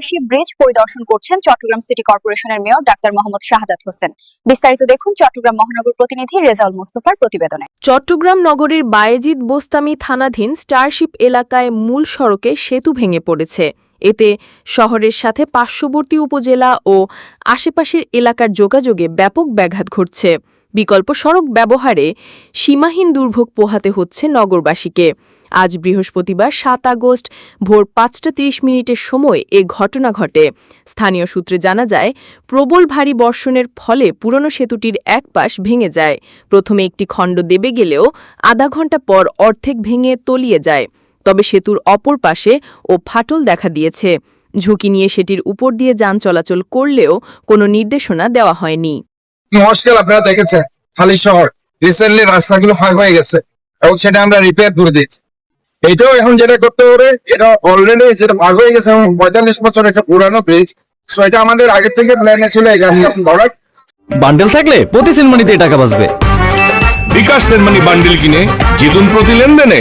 আকাশী ব্রিজ পরিদর্শন করছেন চট্টগ্রাম সিটি কর্পোরেশনের মেয়র ডাক্তার মোহাম্মদ শাহাদাত হোসেন। বিস্তারিত দেখুন চট্টগ্রাম মহানগর প্রতিনিধি রেজাউল মোস্তফার প্রতিবেদনে। চট্টগ্রাম নগরীর বায়েজিদ বোস্তামি থানাধীন স্টারশিপ এলাকায় মূল সড়কে সেতু ভেঙে পড়েছে। এতে শহরের সাথে পার্শ্ববর্তী উপজেলা ও আশেপাশের এলাকার যোগাযোগে ব্যাপক ব্যাঘাত ঘটছে। বিকল্প সড়ক ব্যবহারে সীমাহীন দুর্ভোগ পোহাতে হচ্ছে নগরবাসীকে। আজ বৃহস্পতিবার সাত আগস্ট ভোর পাঁচটা তিরিশ মিনিটের সময় এ ঘটনা ঘটে। স্থানীয় সূত্রে জানা যায়, প্রবল ভারী বর্ষণের ফলে পুরনো সেতুটির এক পাশ ভেঙে যায়। প্রথমে একটি খণ্ড দেবে গেলেও আধা ঘণ্টা পর অর্ধেক ভেঙে তলিয়ে যায়। তবে সেতুর অপর পাশে ও ফাটল দেখা দিয়েছে। ঝুঁকি নিয়ে সেটির উপর দিয়ে যান চলাচল করলেও কোনো নির্দেশনা দেওয়া হয়নি। মুশকিল আপনারা দেখেছেন খালি শহর। রিসেন্টলি রাস্তাগুলো ফাঁক হয়ে গেছে এবং সেটা আমরা রিপেয়ার করে দিয়েছি। এটাও এখন যেটা করতে হবে এটা অলরেডি যেটা ভাগ হয়ে গেছে এবং পঁয়তাল্লিশ বছর একটা পুরানো ব্রিজ সো এটা আমাদের আগে থেকে প্ল্যানে ছিল এই গাছটা বড়। বান্ডেল থাকলে প্রতি সিনেমানিতে টাকা বাঁচবে। বিকাশ সেনমানি বান্ডিল কিনে জিতুন প্রতি লেনদেনে।